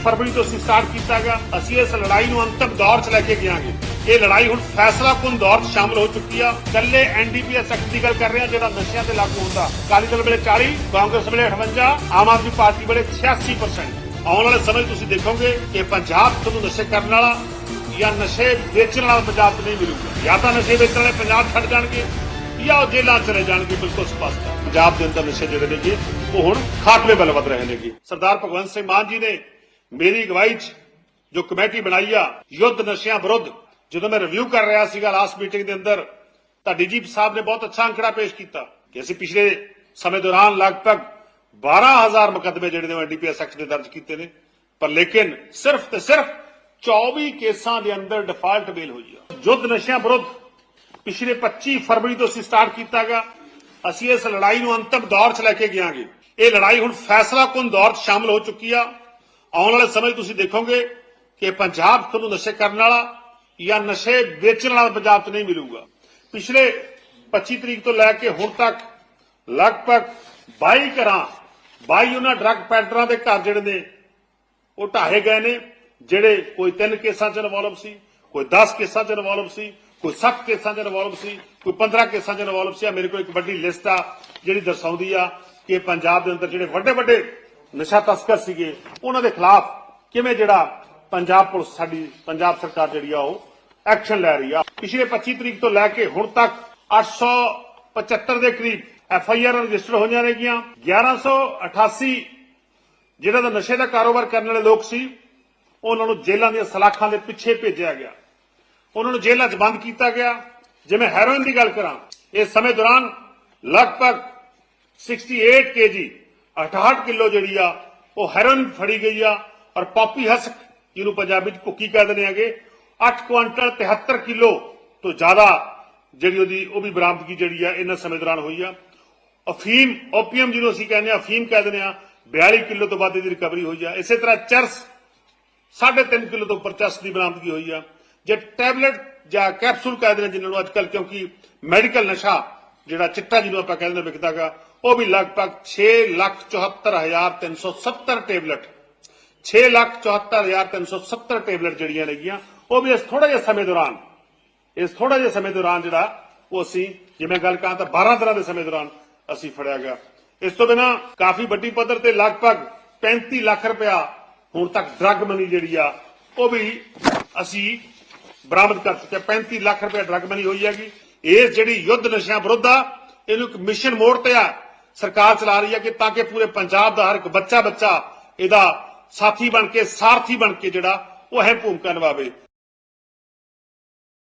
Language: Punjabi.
ਫਰਵਰੀ ਤੋਂ ਅਸੀਂ ਸਟਾਰਟ ਕੀਤਾ ਗਿਆ, ਅਸੀਂ ਇਸ ਲੜਾਈ ਨੂੰ ਅੰਤਮ ਦੌਰ 'ਚ ਲੈ ਕੇ ਗਿਆਂਗੇ। ਇਹ ਲੜਾਈ ਹੁਣ ਫੈਸਲਾਕੁਨ ਦੌਰ 'ਚ ਸ਼ਾਮਲ ਹੋ ਚੁੱਕੀ ਆ। ਕੱਲੇ ਐਨਡੀਪੀਐਸ ਐਕਟ ਦੀ ਗੱਲ ਕਰ ਰਹੇ ਆ, ਜਿਹੜਾ ਨਸ਼ਿਆਂ ਤੇ ਲਾਗੂ ਹੁੰਦਾ। ਅਕਾਲੀ ਦਲ ਵੇਲੇ 40 ਕਾਂਗਰਸ ਵੇਲੇ 58 ਆਮ ਆਦਮੀ ਪਾਰਟੀ ਵੇਲੇ 86% ਆਉਣ ਵਾਲੇ ਸਮੇਂ ਤੁਸੀਂ ਦੇਖੋਗੇ ਕਿ ਪੰਜਾਬ ਤੁਹਾਨੂੰ ਨਸ਼ੇ ਕਰਨ ਵਾਲਾ ਜਾਂ ਨਸ਼ੇ ਵੇਚਣ ਵਾਲਾ ਪੰਜਾਬ 'ਚ ਨਹੀਂ ਮਿਲੂਗਾ। ਜਾਂ ਤਾਂ ਨਸ਼ੇ ਵੇਚਣ ਵਾਲੇ ਪੰਜਾਬ ਛੱਡ ਜਾਣਗੇ, ਜਾਂ ਉਹ ਜੇਲ੍ਹਾਂ 'ਚ ਚਲੇ ਜਾਣਗੇ, ਬਿਲਕੁਲ ਸਪਸ਼ਟ। ਹੈ ਪੰਜਾਬ ਦੇ ਅੰਦਰ ਨਸ਼ੇ ਜਿਹੜੇ ਨੇਗੇ, ਉਹ ਹੁਣ ਖਾਤਮੇ ਵੱਲ ਵਧ ਰਹੇ ਨੇਗੇ। ਸਰਦਾਰ ਭਗਵੰਤ ਸਿੰਘ ਮਾਨ ਜੀ ਨੇ ਮੇਰੀ ਅਗਵਾਈ 'ਚ ਜੋ ਕਮੇਟੀ ਬਣਾਈ ਆ, ਯੁੱਧ ਨਸ਼ਿਆਂ ਵਿਰੁੱਧ, ਜਦੋਂ ਮੈਂ ਰਿਵਿਊ ਕਰ ਰਿਹਾ ਸੀਗਾ ਲਾਸਟ ਮੀਟਿੰਗ ਦੇ ਅੰਦਰ ਤਾਂ ਡੀਜੀਪੀ ਸਾਹਿਬ ਨੇ ਬਹੁਤ ਅੱਛਾ ਅੰਕੜਾ ਪੇਸ਼ ਕੀਤਾ ਕਿ ਅਸੀਂ ਪਿਛਲੇ ਸਮੇਂ ਦੌਰਾਨ ਲਗਭਗ 12000 ਮੁਕੱਦਮੇ ਜਿਹੜੇ ਨੇ ਐਨਡੀਪੀਐਸ ਐਕਟ ਦੇ ਦਰਜ ਕੀਤੇ ਨੇ, ਪਰ ਲੇਕਿਨ ਸਿਰਫ ਤੇ ਸਿਰਫ 24 ਕੇਸਾਂ ਦੇ ਅੰਦਰ ਡਿਫਾਲਟ ਬੇਲ ਹੋਈ ਆ। ਯੁੱਧ ਨਸ਼ਿਆਂ ਵਿਰੁੱਧ ਪਿਛਲੇ 25 ਫਰਵਰੀ ਤੋਂ ਅਸੀਂ ਸਟਾਰਟ ਕੀਤਾ ਗਿਆ ਅਸੀਂ ਇਸ ਲੜਾਈ ਨੂੰ ਅੰਤਮ ਦੌਰ 'ਚ ਲੈ ਕੇ ਗਿਆਂਗੇ। ਇਹ ਲੜਾਈ ਹੁਣ ਫੈਸਲਾ ਕੁਨ ਦੌਰ 'ਚ ਸ਼ਾਮਲ ਹੋ ਚੁੱਕੀ ਆ। ਆਉਣ ਵਾਲੇ ਸਮੇਂ ਤੁਸੀਂ ਦੇਖੋਗੇ ਕਿ ਪੰਜਾਬ ਤੁਹਾਨੂੰ ਨਸ਼ੇ ਕਰਨ ਵਾਲਾ ਜਾਂ ਨਸ਼ੇ ਵੇਚਣ ਵਾਲਾ ਪੰਜਾਬ 'ਚ ਨਹੀਂ ਮਿਲੂਗਾ। ਪਿਛਲੇ 25 ਤਰੀਕ ਤੋਂ ਲੈ ਕੇ ਹੁਣ ਤੱਕ ਲਗਭਗ 22 ਘਰਾਂ 22 ਉਹਨਾਂ ਡਰੱਗ ਪੈਡਲਰਾਂ ਦੇ ਘਰ ਜਿਹੜੇ ਨੇ, ਉਹ ਢਾਹੇ ਗਏ ਨੇ, ਜਿਹੜੇ ਕੋਈ 3 ਕੇਸਾਂ 'ਚ ਇਨਵੋਲਵ ਸੀ, ਕੋਈ 10 ਕੇਸਾਂ 'ਚ ਇਨਵੋਲਵ ਸੀ, ਕੋਈ 7 ਕੇਸਾਂ 'ਚ ਇਨਵੋਲਵ ਸੀ, ਕੋਈ 15 ਕੇਸਾਂ 'ਚ ਇਨਵੋਲਵ ਸੀ। ਮੇਰੇ ਕੋਲ ਇੱਕ ਵੱਡੀ ਲਿਸਟ ਆ, ਜਿਹੜੀ ਦਰਸਾਉਂਦੀ ਆ ਕਿ ਪੰਜਾਬ ਦੇ ਅੰਦਰ ਜਿਹੜੇ ਵੱਡੇ ਵੱਡੇ ਨਸ਼ਾ ਤਸਕਰ ਸੀਗੇ, ਉਹਨਾਂ ਦੇ ਖਿਲਾਫ ਕਿਵੇਂ ਜਿਹੜਾ ਪੰਜਾਬ ਪੁਲਿਸ ਸਾਡੀ, ਪੰਜਾਬ ਸਰਕਾਰ ਜਿਹੜੀ ਆ ਉਹ ਐਕਸ਼ਨ ਲੈ ਰਹੀ ਆ। ਪਿਛਲੇ 25 ਤਰੀਕ ਤੋਂ ਲੈ ਕੇ ਹੁਣ ਤੱਕ 875 ਦੇ ਕਰੀਬ ਐਫ ਆਈ ਆਰ ਰਜਿਸਟਰ ਹੋਈਆਂ ਨੇਗੀਆਂ 1188 ਜਿਹੜਾ ਦਾ ਨਸ਼ੇ ਦਾ ਕਾਰੋਬਾਰ ਕਰਨ ਵਾਲੇ ਲੋਕ ਸੀ, ਉਹਨਾਂ ਨੂੰ ਜੇਲ੍ਹਾਂ ਦੀਆਂ ਸਲਾਖਾਂ ਦੇ ਪਿੱਛੇ ਭੇਜਿਆ ਗਿਆ। ਉਹਨਾਂ ਨੂੰ ਜੇਲ੍ਹਾਂ 'ਚ ਬੰਦ ਕੀਤਾ ਗਿਆ। ਜਿਵੇਂ ਹੈਰੋਇਨ ਦੀ ਗੱਲ ਕਰਾਂ, ਇਸ ਸਮੇਂ ਦੌਰਾਨ ਲਗਭਗ 68 ਕੇਜੀ 68 ਕਿਲੋ ਜਿਹੜੀ ਆ, ਉਹ ਹੈਰੋਇਨ ਫੜੀ ਗਈ ਆ ਔਰ ਪੌਪੀ ਹਸਕ, ਜਿਹਨੂੰ ਪੰਜਾਬੀ 'ਚ ਭੁੱਕੀ ਕਹਿ ਦਿੰਦੇ ਆਗੇ 8 ਕੁਆਂਟਲ 73 ਕਿਲੋ ਤੋਂ ਜ਼ਿਆਦਾ ਜਿਹੜੀ ਉਹਦੀ, ਉਹ ਵੀ ਬਰਾਮਦਗੀ ਜਿਹੜੀ ਆ ਇਹਨਾਂ ਸਮੇਂ ਦੌਰਾਨ ਹੋਈ ਆ। ਅਫੀਮ, ਓਪੀਅਮ ਜਿਹਨੂੰ ਅਸੀਂ ਕਹਿੰਦੇ ਆ, ਅਫੀਮ ਕਹਿ ਦਿੰਦੇ ਆ 42 ਕਿਲੋ ਤੋਂ ਵੱਧ ਇਹਦੀ ਰਿਕਵਰੀ ਹੋਈ ਆ। ਇਸੇ ਤਰ੍ਹਾਂ ਚਰਸ 3.5 ਕਿਲੋ ਤੋਂ ਉੱਪਰ ਚਰਸ ਦੀ ਬਰਾਮਦਗੀ ਹੋਈ ਆ। ਜੇ ਟੈਬਲੇਟ ਜਾਂ ਕੈਪਸੂਲ ਕਹਿ ਦਿੰਦੇ ਜਿਨ੍ਹਾਂ ਨੂੰ ਅੱਜਕੱਲ ਕਿਉਂਕਿ ਮੈਡੀਕਲ ਨਸ਼ਾ ਜਿਹੜਾ ਚਿੱਟਾ ਜਿਹਨੂੰ ਆਪਾਂ ਕਹਿੰਦੇ ਨੇ ਵਿਕਦਾਗਾ ਉਹ ਵੀ ਲਗਭਗ 674370 ਟੈਬਲੇਟ। 674370 ਟੈਬਲੇਟ ਜਿਹੜੀਆਂ ਨੇਗੀਆਂ, ਉਹ ਵੀ ਇਸ ਥੋੜਾ ਜਿਹਾ ਸਮੇਂ ਦੌਰਾਨ, ਇਸ ਥੋੜਾ ਜਿਹਾ ਸਮੇਂ ਦੌਰਾਨ ਜਿਹੜਾ ਉਹ ਅਸੀਂ ਜਿਵੇਂ ਗੱਲ ਕਰਾਂ ਤਾਂ 12 ਦਿਨਾਂ ਦੇ ਸਮੇਂ ਦੌਰਾਨ ਅਸੀਂ ਫੜਿਆ ਗਿਆ। ਇਸ ਤੋਂ ਬਿਨਾ ਕਾਫੀ ਵੱਡੀ ਪੱਧਰ ਤੇ ਲਗਭਗ 35 ਲੱਖ ਰੁਪਇਆ ਹੁਣ ਤੱਕ ਡਰੱਗ ਮਨੀ ਜਿਹੜੀ ਆ, ਉਹ ਵੀ ਅਸੀਂ ਬਰਾਮਦ ਕਰ ਚੁੱਕੇ ਹਾਂ। 35 ਲੱਖ ਰੁਪਇਆ ਡਰੱਗ ਮਨੀ ਹੋਈ ਹੈਗੀ। ਇਹ ਜਿਹੜੀ ਯੁੱਧ ਨਸ਼ਿਆਂ ਵਿਰੁੱਧ ਆ, ਇਹਨੂੰ ਇੱਕ ਮਿਸ਼ਨ ਮੋੜ ਤੇ ਆ। ਸਰਕਾਰ ਚਲਾ ਰਹੀ ਹੈ ਕਿ ਤਾਂ ਕਿ ਪੂਰੇ ਪੰਜਾਬ ਦਾ ਹਰ ਇੱਕ ਬੱਚਾ ਬੱਚਾ ਇਹਦਾ ਸਾਥੀ ਬਣ ਕੇ, ਸਾਰਥੀ ਬਣ ਕੇ ਜਿਹੜਾ ਉਹ ਹੈ ਭੂਮਿਕਾ ਨਿਭਾਵੇ।